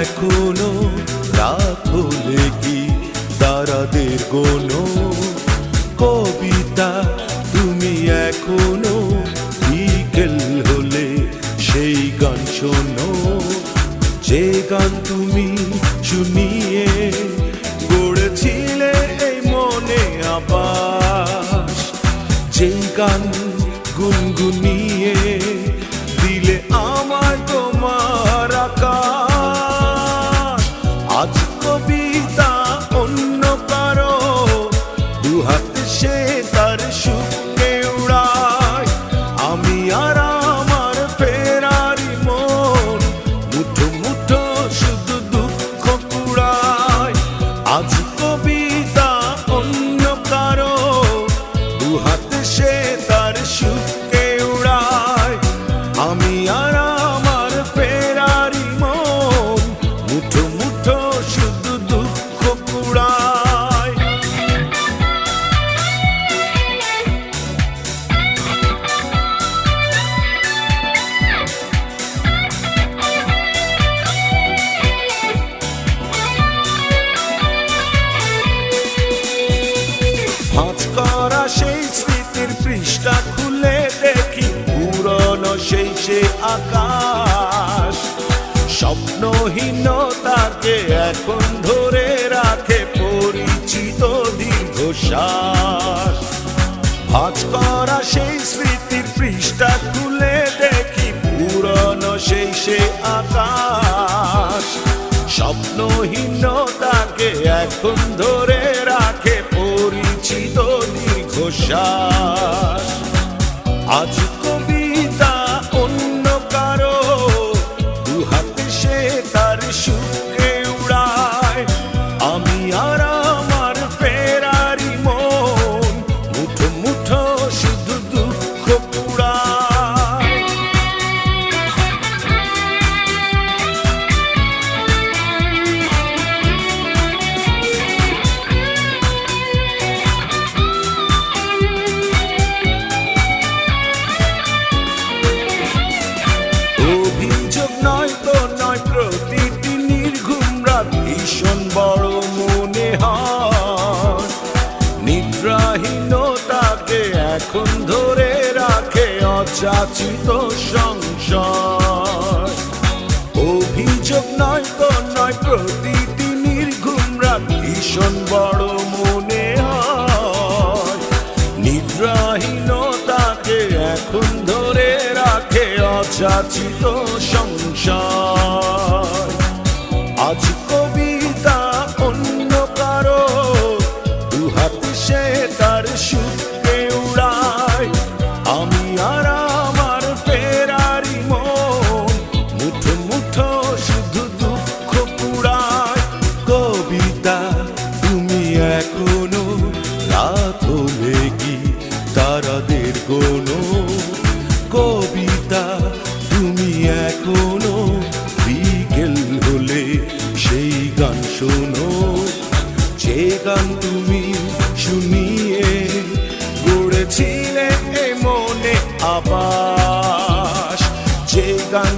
এখনও রাত হলে কি তারাদের গোনো? কবিতা তুমি এখনও বিকেল হলে সেই গান শোনো। যে গান তুমি শুনিয়ে গড়েছিলে এই মনে আবাস যে গান গুনগুনিয়ে দিলে আমার তোমার আকাশ আজ কবিতা সে আকাশ। স্বপ্নহীনতাকে এখন ধরে রাখে পরিচিত দীর্ঘশ্বাস। ভাঁজ করা সেই স্মৃতির পৃষ্ঠা খুলে দেখি, পুরনো সেই সে আকাশ। স্বপ্নহীনতাকে এখন ধরে রাখে পরিচিত দীর্ঘশ্বাস। আজ কবিতা অযাচিত সংশয়। অভিযোগ নয় তো নয়, প্রতিটি নির্ঘুম রাত ভীষণ বড় মনে হয়। নিদ্রাহীনতাকে এখন ধরে রাখে অযাচিত সংশয়। তারাদের কোনো কবিতা তুমি এখনও বিকেল হলে সেই গান শোনো। যে গান তুমি শুনিয়ে গড়েছিলে মনে আবাস, যে গান